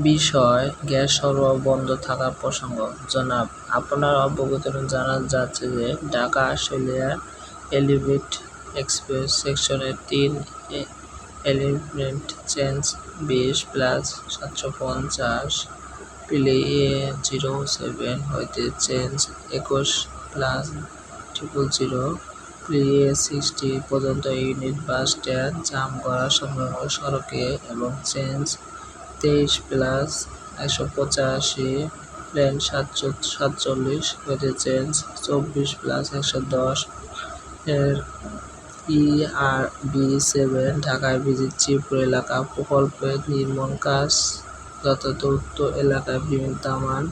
বিষয়, গ্যাস সরবরাহ বন্ধ থাকার প্রসঙ্গ। জনাব, আপনার অবগতির জানা যাচ্ছে যে ঢাকা, আশুলিয়া এলিভেটেড এক্সপ্রেস সেকশনের তিন এলিভেন্ট চেঞ্জ বিশ প্লাস সাতশো পঞ্চাশ পিলি জিরো সেভেন হইতে চেঞ্জ একুশ প্লাস ট্রিপল জিরো পিলি এ সিক্সটি পর্যন্ত ইউনিট বাস স্ট্যান্ড জাম করা সংলগ্ন সড়কে এবং চেঞ্জ তেইশ প্লাস একশো পঁচাশি প্লেন সাতশো সাতচল্লিশ চেঞ্জ চব্বিশ প্লাস একশো দশ, এর ই আর বি সেভেন ঢাকায় ভিজিট শ্রীপুর এলাকা প্রকল্পের নির্মাণ কাজ, যথাযথ উক্ত এলাকায় বিদ্যমান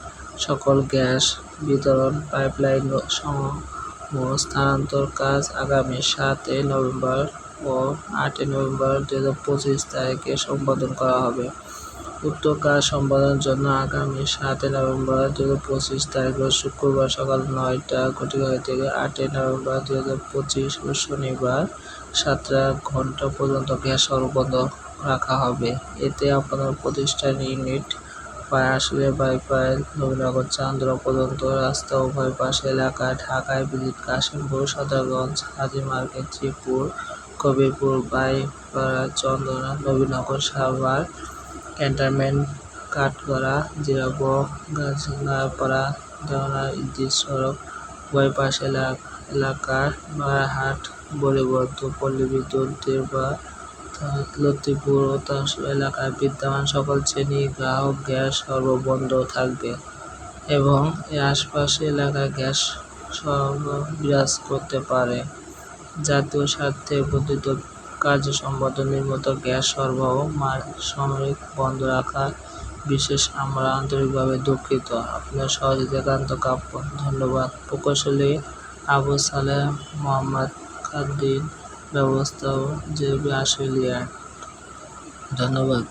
সকল গ্যাস বিতরণ পাইপলাইন স্থানান্তর কাজ আগামী সাতই নভেম্বর ও আটই নভেম্বর দু হাজার পঁচিশ তারিখে সম্পাদন করা হবে। উক্ত কাজ সম্পাদনের জন্য আগামী সাতই নভেম্বর দু হাজার পঁচিশ তারিখ শুক্রবার সকাল নয়টা ঘটিকা থেকে আটই নভেম্বর দু হাজার পঁচিশ ও শনিবার সাতটা ঘণ্টা পর্যন্ত গ্যাস সরবরাহ বন্ধ রাখা হবে। এতে আপনার প্রতিষ্ঠান ইউনিট পায় আসলে বাইপাস, নবীনগর, চান্দরা পর্যন্ত রাস্তা উভয় পাশে এলাকা, ঢাকায় visit Kashimpur, Sadarganj, Haji market Sreepur Kabirpur, Baipara, Chandana, Nabinagar, Savar cantonment Kathgora Zirabo Gachhnapara Dewana Idris সড়ক উভয় পাশ এলাকার নয়ারহাট বলিবদ্ধ পল্লী বিদ্যুৎ দেবা লতিপুর ও তাসু এলাকায় বিদ্যমান সকল শ্রেণি, গ্রাহক, গ্যাস সরবরাহ বন্ধ থাকবে এবং এর আশপাশের এলাকায় গ্যাস সরবরাহ বিরাজ করতে পারে। জাতীয় স্বার্থে বর্ধিত কার্য সম্পাদনের মতো গ্যাস সরবরাহ সাময়িক বন্ধ রাখা, বিশেষ আমরা আন্তরিকভাবে দুঃখিত। আপনার সহযোগিতা একান্ত কাম্য। ধন্যবাদ। প্রকৌশলী আবু সালেহ মোহাম্মদ খাদ্দিন ব্যবস্থাও যে আশুলিয়া ধন্যবাদ।